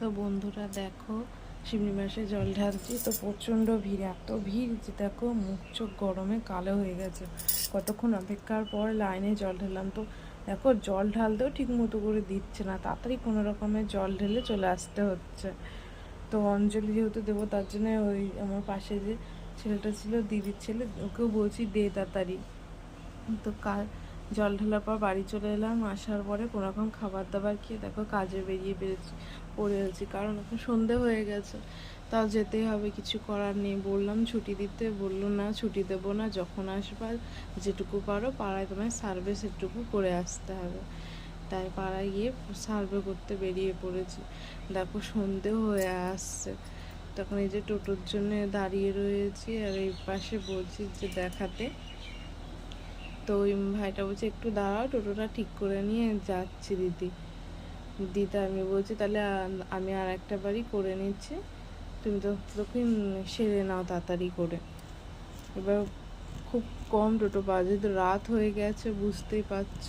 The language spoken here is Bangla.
তো বন্ধুরা দেখো শিমনি মাসে জল ঢালছি, তো প্রচণ্ড ভিড়, এত ভিড় যে দেখো, মুখ চোখ গরমে কালো হয়ে গেছে। কতক্ষণ অপেক্ষার পর লাইনে জল ঢাললাম, তো দেখো জল ঢালতেও ঠিক মতো করে দিচ্ছে না, তাড়াতাড়ি কোনো রকমের জল ঢেলে চলে আসতে হচ্ছে। তো অঞ্জলি যেহেতু দেবো, তার জন্য ওই আমার পাশে যে ছেলেটা ছিল, দিদির ছেলে, ওকেও বলছি দে তাড়াতাড়ি। তো কাল জল ঢালার পর বাড়ি চলে এলাম। আসার পরে কোনো রকম খাবার দাবার খেয়ে দেখো কাজে বেরিয়ে পেরেছি পড়ে আছি। কারণ এখন সন্ধে হয়ে গেছে। তাও যেতেই হবে, কিছু করার নেই। বললাম, ছুটি দিতে? বলল, না, ছুটি দেবো না। যখন আসবার যেটুকু পারো, পাড়ায় তোমায় সার্ভে সেটুকু করে আসতে হবে। তাই পাড়ায় গিয়ে সার্ভে করতে বেরিয়ে পড়েছি। দেখো সন্ধে হয়ে আসছে। তখন এই যে টোটোর জন্য দাঁড়িয়ে রয়েছি আর এই পাশে বলছি যে দেখাতে। তো ওই ভাইটা বলছে, একটু দাঁড়াও, টোটোটা ঠিক করে নিয়ে যাচ্ছি দিদি। দিদা আমি বলছি, তাহলে আমি আর একটা বাড়ি করে নিচ্ছি। তুমি তো তখন সেরে নাও তাড়াতাড়ি করে। এবার খুব কম টোটো পাওয়া যায় তো রাত হয়ে গেছে, বুঝতেই পারছ।